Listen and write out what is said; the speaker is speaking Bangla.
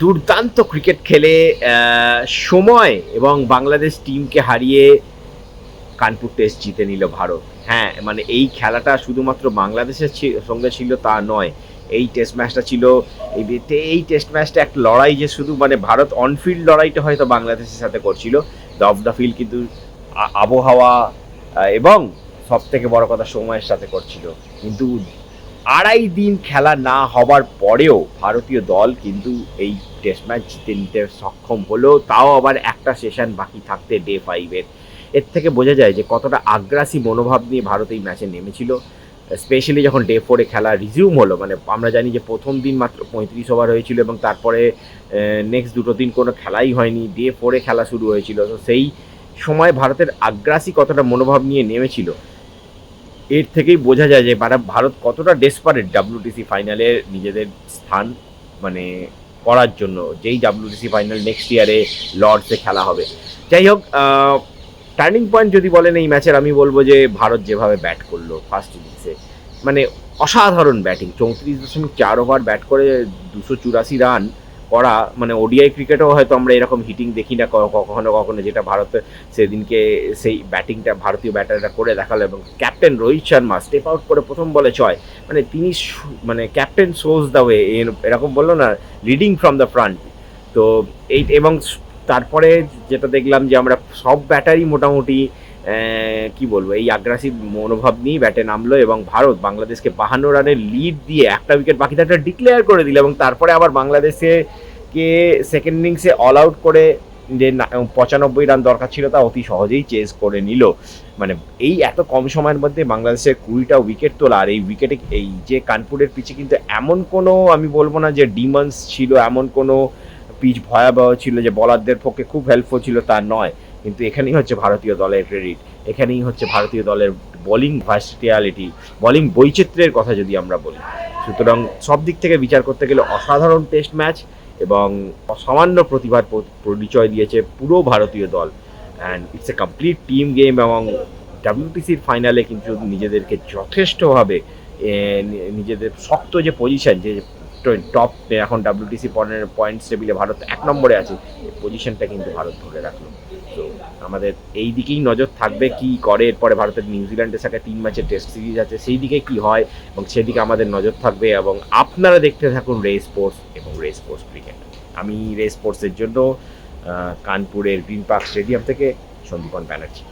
দুর্দান্ত ক্রিকেট খেলে সময় এবং বাংলাদেশ টিমকে হারিয়ে কানপুর টেস্ট জিতে নিল ভারত। হ্যাঁ মানে এই খেলাটা শুধুমাত্র বাংলাদেশের সঙ্গে ছিল তা নয়, এই টেস্ট ম্যাচটা ছিল, এই টেস্ট ম্যাচটা এক লড়াই যে শুধু মানে ভারত অনফিল্ড লড়াইটা হয়তো বাংলাদেশের সাথে করছিল অফ দ্য ফিল্ড কিন্তু আবহাওয়া এবং সব থেকে বড় কথা সময়ের সাথে করছিল। কিন্তু আড়াই দিন খেলা না হবার পরেও ভারতীয় দল কিন্তু এই টেস্ট ম্যাচ জিতে সক্ষম হলেও তাও আবার একটা সেশন বাকি থাকতে ডে ফাইভের এর। থেকে বোঝা যায় যে কতটা আগ্রাসী মনোভাব নিয়ে ভারত এই ম্যাচে নেমেছিল। স্পেশালি যখন ডে ফোরে খেলা রিজিউম হলো মানে আমরা জানি যে প্রথম দিন মাত্র পঁয়ত্রিশ ওভার হয়েছিল এবং তারপরে নেক্সট দুটো দিন কোনো খেলাই হয়নি ডে ফোরে খেলা শুরু হয়েছিল। তো সেই সময় ভারতের আগ্রাসী কতটা মনোভাব নিয়ে নেমেছিল, এর থেকেই বোঝা যায় যে ভারত কতটা ডেসপারেট ডাব্লিউটিসি ফাইনালে নিজেদের স্থান মানে করার জন্য, যেই ডাব্লিউডিসি ফাইনাল নেক্সট ইয়ারে লর্ডসে খেলা হবে। যাই হোক টার্নিং পয়েন্ট যদি বলেন এই ম্যাচের আমি বলব যে ভারত যেভাবে ব্যাট করল ফার্স্ট ইনিংসে মানে অসাধারণ ব্যাটিং চৌত্রিশ দশমিক চার ওভার ব্যাট করে দুশো চুরাশি রান করা মানে ওডিআই ক্রিকেটেও হয়তো আমরা এরকম হিটিং দেখি না কখনো কখনো যেটা ভারত সেদিনকে সেই ব্যাটিংটা ভারতীয় ব্যাটাররা করে দেখাল এবং captain Rohit Sharma step out করে প্রথম বলে ছয়। মানে তিনি মানে ক্যাপ্টেন শোজ দ্য ওয়ে এরকম বলল না লিডিং ফ্রম দ্য ফ্রন্ট তো এই, এবং তারপরে যেটা দেখলাম যে আমরা সব ব্যাটারই মোটামুটি কি বলব, এই আগ্রাসী মনোভাব নিয়ে ব্যাটে নামলো এবং ভারত বাংলাদেশকে বাহান্ন রানের লিড দিয়ে একটা উইকেট বাকি থাকতে ডিক্লেয়ার করে দিল এবং তারপরে আবার বাংলাদেশে কে সেকেন্ড ইনিংসে অল আউট করে যে পঁচানব্বই রান দরকার ছিল তা অতি সহজেই চেস করে নিল। মানে এই এত কম সময়ের মধ্যে বাংলাদেশের কুড়িটা উইকেট তোলা আর এই উইকেটে এই যে কানপুরের পিচে কিন্তু এমন কোনো আমি বলব না যে ডিমান্স ছিল, এমন কোনো পিচ ভয়াবহ ছিল যে বলারদের পক্ষে খুব হেল্পফুল ছিল তা নয়। কিন্তু এখানেই হচ্ছে ভারতীয় দলের ক্রেডিট। এখানেই হচ্ছে ভারতীয় দলের বোলিং ভার্সিটিয়ালিটি বোলিং বৈচিত্র্যের কথা যদি আমরা বলি। সুতরাং সব দিক থেকে বিচার করতে গেলে অসাধারণ টেস্ট ম্যাচ এবং অসামান্য প্রতিভার পরিচয় দিয়েছে পুরো ভারতীয় দল। And it's a complete team game এবং ডাব্লিউটিসির ফাইনালে কিন্তু নিজেদেরকে যথেষ্টভাবে নিজেদের শক্ত যে পজিশন যে টপ এখন ডাব্লিউটিসি পয়েন্টস টেবিলে ভারত এক নম্বরে আছে। পজিশনটা কিন্তু ভারত ধরে রাখল। তো আমাদের এই দিকেই নজর থাকবে কি করে। এরপরে ভারতের নিউজিল্যান্ডের সাথে তিন ম্যাচের টেস্ট সিরিজ আছে। সেই দিকে কি হয় এবং সেদিকে আমাদের নজর থাকবে এবং আপনারা দেখতে থাকুন রে স্পোর্টস এবং রে স্পোর্টস ক্রিকেট আমি রে স্পোর্টসের জন্য কানপুরের গ্রিন পার্ক স্টেডিয়াম থেকে সন্দীপন ব্যানার্জি।